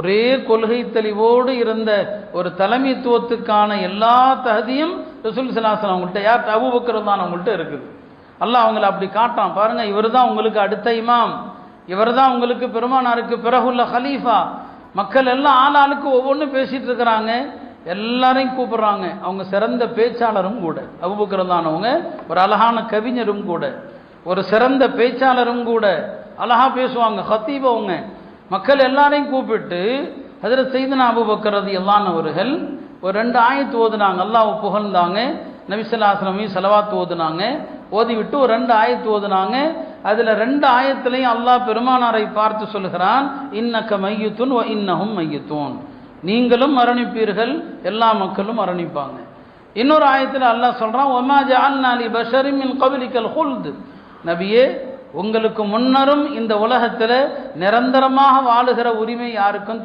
ஒரே கொள்கை தெளிவோடு இருந்த ஒரு தலைமைத்துவத்துக்கான எல்லா தகுதியும் ரசூல் சிலாசன் அவங்கள்ட்ட யார்? அபுபக்கர் தான் அவங்கள்ட்ட இருக்குது. அல்லாஹ் அவங்கள அப்படி காட்டான். பாருங்க இவர் தான் உங்களுக்கு அடுத்த இமாம். இவர் தான் உங்களுக்கு பெருமானாருக்கு பிறகுள்ள ஹலீஃபா. மக்கள் எல்லாம் ஆளாளுக்கு ஒவ்வொன்றும் பேசிட்டு இருக்கிறாங்க. எல்லாரையும் கூப்பிடுறாங்க. அவங்க சிறந்த பேச்சாளரும் கூட. அபுபக்கர் தானவங்க ஒரு அழகான கவிஞரும் கூட. ஒரு சிறந்த பேச்சாளரும் கூட. அழகா பேசுவாங்க. ஹத்தீப் அவங்க. மக்கள் எல்லாரையும் கூப்பிட்டு அதில் செய்தனா அபுபக்கரது எல்லானவர்கள் ஒரு ரெண்டு ஆயத்து ஓதுனாங்க. அல்லாஹ் புகழ்ந்தாங்க. நபிசல்லாஸ்லமையும் செலவாத்து ஓதுனாங்க. ஓதிவிட்டு ஒரு ரெண்டு ஆயத்து ஓதுனாங்க. அதில் ரெண்டு ஆயத்துலையும் அல்லாஹ் பெருமானாரை பார்த்து சொல்லுகிறான் இன்னக்க மையத்துன் இன்னகும் மையத்தூன். நீங்களும் மரணிப்பீர்கள் எல்லா மக்களும் மரணிப்பாங்க. இன்னொரு ஆயத்தில் அல்லாஹ் சொல்கிறான் ஒமா ஜால்நாலி பஷரின் பஷரிமின் கபிலிக்கல் ஹுல்து. நபியே உங்களுக்கு முன்னரும் இந்த உலகத்தில் நிரந்தரமாக வாழுகிற உரிமை யாருக்கும்